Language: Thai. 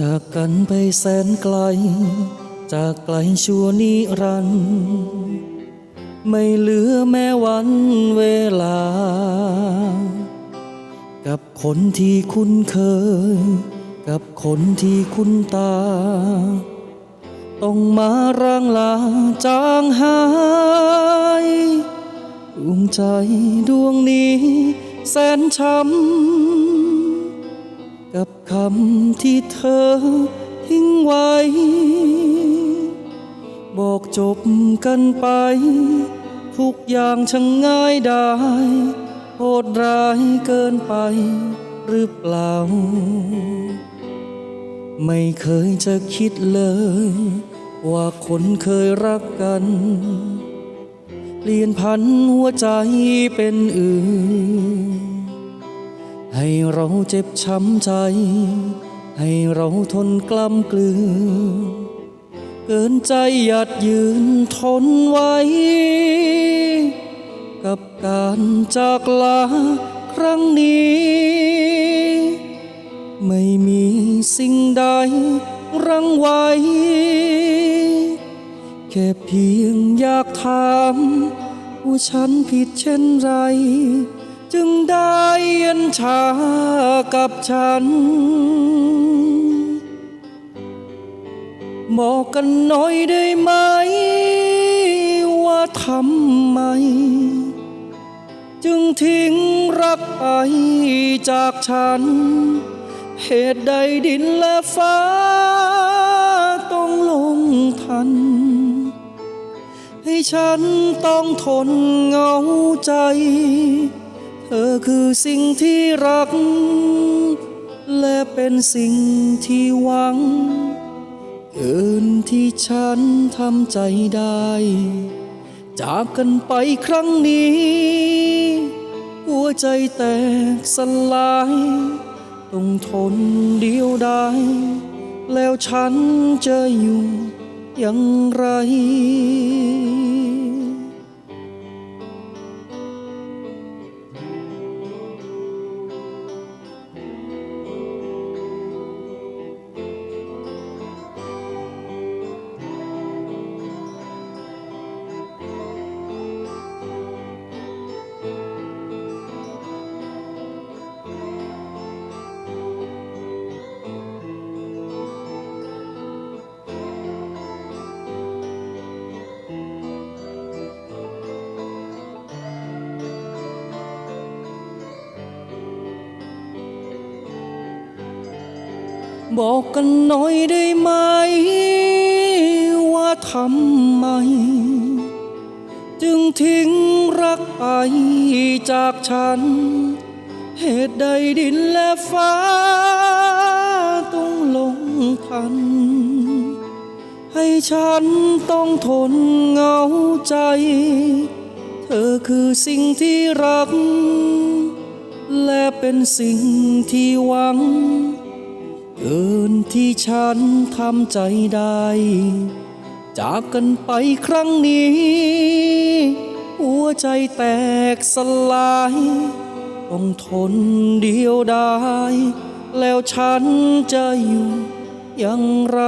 จากกันไปแสนไกล จากไกลชั่วนิรันดร์ไม่เหลือแม้วันเวลา กับคนที่คุ้นเคย กับคนที่คุ้นตา ต้องมาร่างลาจางหายดวงใจดวงนี้แสนช้ำ กับคำที่เธอทิ้งไว้ บอกจบกันไป ทุกอย่างช่างง่ายได้โหดร้ายเกินไปหรือเปล่า ไม่เคยจะคิดเลย ว่าคนเคยรักกัน เปลี่ยนพันหัวใจเป็นอื่น ให้เราเจ็บช้ำใจ ให้เราทนกล้ำกลืน เกินใจหยัดยืนทนไว้ กับการจากลาครั้งนี้ ไม่มีสิ่งใดรังไว้ แค่เพียงอยากถามว่าฉันผิดเช่นไร จึงได้เย็นชากับฉัน บอกกันหน่อยได้ไหม ว่าทำไม จึงทิ้งรักไปจากฉัน เหตุใดดินและฟ้า ต้องลงทัน ให้ฉันต้องทนเหงาใจ เธอคือสิ่งที่รัก และเป็นสิ่งที่หวังเกินที่ฉันทำใจได้ จากกันไปครั้งนี้ หัวใจแตกสลายต้องทนเดียวได้แล้วฉันจะอยู่อย่างไร บอกกันหน่อยได้ไหม ว่าทำไม จึงทิ้งรักไปจากฉัน เหตุใดดินและฟ้า ต้องลงทัน ให้ฉันต้องทนเหงาใจ เธอคือสิ่งที่รัก และเป็นสิ่งที่หวัง เกินที่ฉันทำใจได้ จากกันไปครั้งนี้ หัวใจแตกสลาย ต้องทนเดียวได้แล้วฉันจะอยู่อย่างไร